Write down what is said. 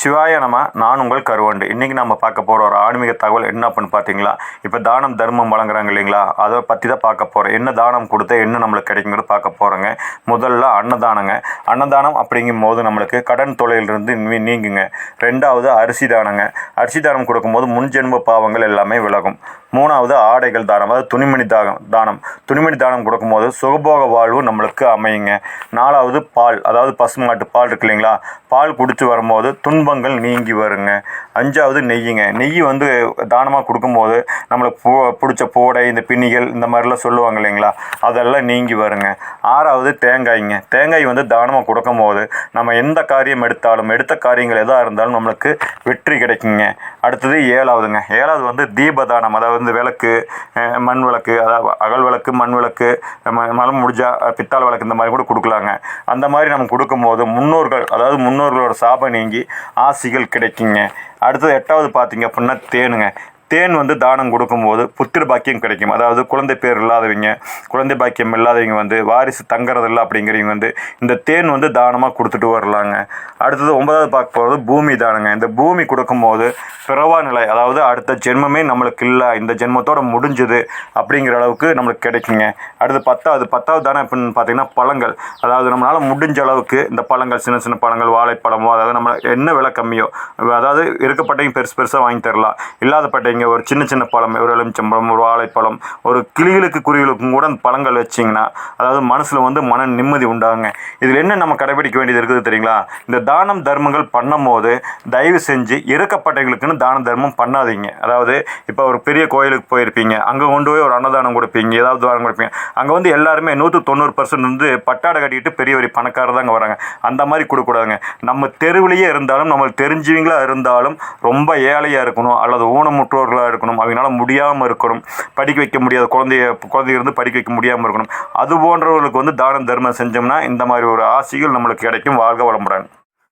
சிவாய நம நான் உங்கள் கருவண்டு. இன்றைக்கி நம்ம பார்க்க போகிற ஒரு ஆன்மீக தகவல் என்ன அப்படின்னு பார்த்தீங்களா? இப்போ தானம் தர்மம் வழங்குறாங்க இல்லைங்களா? அதை பற்றி தான் பார்க்க போகிறோம் என்ன தானம் கொடுத்தா என்ன நம்மளுக்கு கிடைக்குங்கிறது பார்க்க போகிறோங்க முதல்ல அன்னதானங்க. அன்னதானம் அப்படிங்கும் போது நம்மளுக்கு கடன் தொலையிலிருந்து நீங்குங்க. ரெண்டாவது அரிசி தானங்க. அரிசி தானம் கொடுக்கும்போது முன்ஜென்ம பாவங்கள் எல்லாமே விலகும். மூணாவது ஆடைகள் தானம் அதாவது துணிமணி தானம் தானம். துணிமணி தானம் கொடுக்கும்போது சுகபோக வாழ்வு நம்மளுக்கு அமையுங்க. நாலாவது பால் அதாவது பசுமாட்டு பால் இருக்கு இல்லைங்களா? பால் குடிச்சு வரும்போது துன்பங்கள் நீங்கி வருங்க. அஞ்சாவது நெய்யுங்க. நெய் வந்து தானமாக கொடுக்கும்போது நம்மளுக்கு பூ பிடிச்ச பூடை இந்த பின்னிகள் இந்த மாதிரிலாம் சொல்லுவாங்க இல்லைங்களா? அதெல்லாம் நீங்கி வருங்க. ஆறாவது தேங்காய்ங்க. தேங்காய் வந்து தானமாக கொடுக்கும்போது நம்ம எந்த காரியம் எடுத்தாலும் எடுத்த காரியங்கள் எதாக இருந்தாலும் நம்மளுக்கு வெற்றி கிடைக்குங்க. அடுத்தது ஏழாவதுங்க. ஏழாவது வந்து தீபதானம் அதாவது இந்த விளக்கு மண் விளக்கு அதாவது அகல் விளக்கு மண் விளக்கு ம- மலம் முடிஞ்சால் பித்தாள் விளக்கு இந்த மாதிரி கூட கொடுக்கலாங்க. அந்த மாதிரி நம்ம கொடுக்கும்போது முன்னோர்கள் அதாவது முன்னோர்களோட சாபம் நீங்கி ஆசிகள் கிடைக்குங்க. அடுத்தது எட்டாவது பார்த்தீங்க அப்படின்னா தேனுங்க. தேன் வந்து தானம் கொடுக்கும்போது புத்திர பாக்கியம் கிடைக்கும். அதாவது குழந்தை பேர் இல்லாதவங்க குழந்தை பாக்கியம் இல்லாதவங்க வந்து வாரிசு தங்குறதில்ல அப்படிங்கிறவங்க வந்து இந்த தேன் வந்து தானமாக கொடுத்துட்டு வரலாங்க. அடுத்தது ஒன்பதாவது பார்க்க போகிறது பூமி தானங்க. இந்த பூமி கொடுக்கும்போது பிறவா நிலை அதாவது அடுத்த ஜென்மமே நம்மளுக்கு இல்லை இந்த ஜென்மத்தோட முடிஞ்சுது அப்படிங்கிற அளவுக்கு நம்மளுக்கு கிடைக்குங்க. அடுத்து பத்தாவது பத்தாவது தானே அப்படின்னு பார்த்தீங்கன்னா பழங்கள். அதாவது நம்மளால் முடிஞ்ச அளவுக்கு இந்த பழங்கள் சின்ன சின்ன பழங்கள் வாழைப்பழமோ அதாவது நம்ம என்ன விலை கம்மியோ அதாவது இருக்கப்பட்டவங்க பெருசு பெருசாக வாங்கி தரலாம். இல்லாதப்பட்டவங்க ஒரு சின்ன சின்ன பழம் ஒரு எலுமிச்சம்பழம் ஒரு வாழைப்பழம் ஒரு கிளிகளுக்கு குருவிகளுக்கும் கூட அந்த பழங்கள் வச்சிங்கன்னா அதாவது மனசில் வந்து மன நிம்மதி உண்டாகுங்க. இதில் என்ன நம்ம கடைபிடிக்க வேண்டியது இருக்குது தெரியுங்களா? இந்த தானம் தர்மங்கள் பண்ணும்போது தயவு செஞ்சு இறக்கப்பட்டவங்களுக்குன்னு தான தர்மம் பண்ணாதீங்க. அதாவது இப்போ ஒரு பெரிய கோயிலுக்கு போயிருப்பீங்க அங்கே கொண்டு போய் ஒரு அன்னதானம் கொடுப்பீங்க ஏதாவது தானம் கொடுப்பீங்க. அங்கே வந்து எல்லாருமே நூற்று தொண்ணூறு பர்சன்ட் வந்து பட்டாடை கட்டிட்டு பெரிய பெரிய பணக்காரர் தாங்க வராங்க. அந்த மாதிரி கொடுக்கூடாதுங்க நம்ம தெருவிலேயே இருந்தாலும் நம்மளுக்கு தெரிஞ்சவங்களாக இருந்தாலும் ரொம்ப ஏழையாக இருக்கணும் அல்லது ஊனமுற்றோர் ஊனமுற்றோர்களாக இருக்கணும். அவங்களால முடியாமல் இருக்கணும். படிக்க வைக்க முடியாத குழந்தைய குழந்தைய இருந்து படிக்க வைக்க முடியாமல் இருக்கணும். அது போன்றவர்களுக்கு வந்து தானம் தர்மம் செஞ்சோம்னா இந்த மாதிரி ஒரு ஆசைகள் நம்மளுக்கு கிடைக்கும். வாழ்க வளமுடன்.